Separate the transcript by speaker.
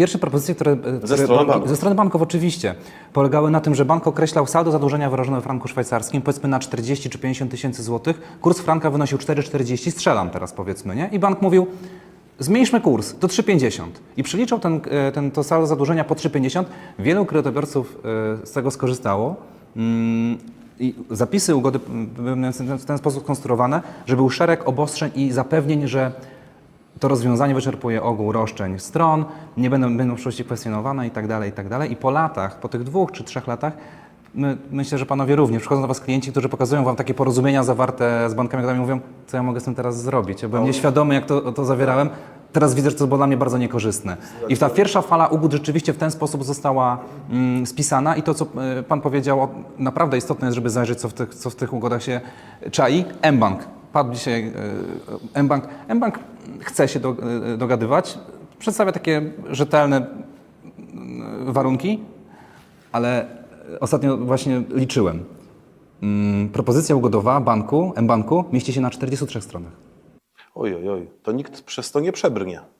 Speaker 1: Pierwsze propozycje, które, które
Speaker 2: strony
Speaker 1: banki, ze strony banków oczywiście, polegały na tym, że bank określał saldo zadłużenia wyrażone w franku szwajcarskim, powiedzmy na 40 czy 50 tysięcy złotych. Kurs franka wynosił 4,40, strzelam teraz powiedzmy, nie? I bank mówił, zmniejszmy kurs do 3,50. I przeliczał ten, e, ten, to saldo zadłużenia po 3,50. Wielu kredytobiorców e, z tego skorzystało. Mm, I zapisy ugody były w ten sposób konstruowane, że był szereg obostrzeń i zapewnień, że to rozwiązanie wyczerpuje ogół roszczeń stron, nie będą, będą w przyszłości kwestionowane i tak dalej, i tak. I po latach, po tych dwóch czy trzech latach, my, myślę, że panowie również, przychodzą do was klienci, którzy pokazują wam takie porozumienia zawarte z bankami, które mówią, co ja mogę z tym teraz zrobić. Ja byłem nieświadomy, jak to, to zawierałem. Teraz widzę, że to było dla mnie bardzo niekorzystne. I ta pierwsza fala ugód rzeczywiście w ten sposób została mm, spisana i to, co y, pan powiedział, naprawdę istotne jest, żeby zajrzeć, co w tych, co w tych ugodach się czai. mBank. Padł dzisiaj y, mBank. mBank chce się y, dogadywać, przedstawia takie rzetelne y, warunki, ale ostatnio właśnie liczyłem. Mm, Propozycja ugodowa banku, mBanku mieści się na 43 stronach.
Speaker 2: Oj, oj, oj, to nikt przez to nie przebrnie.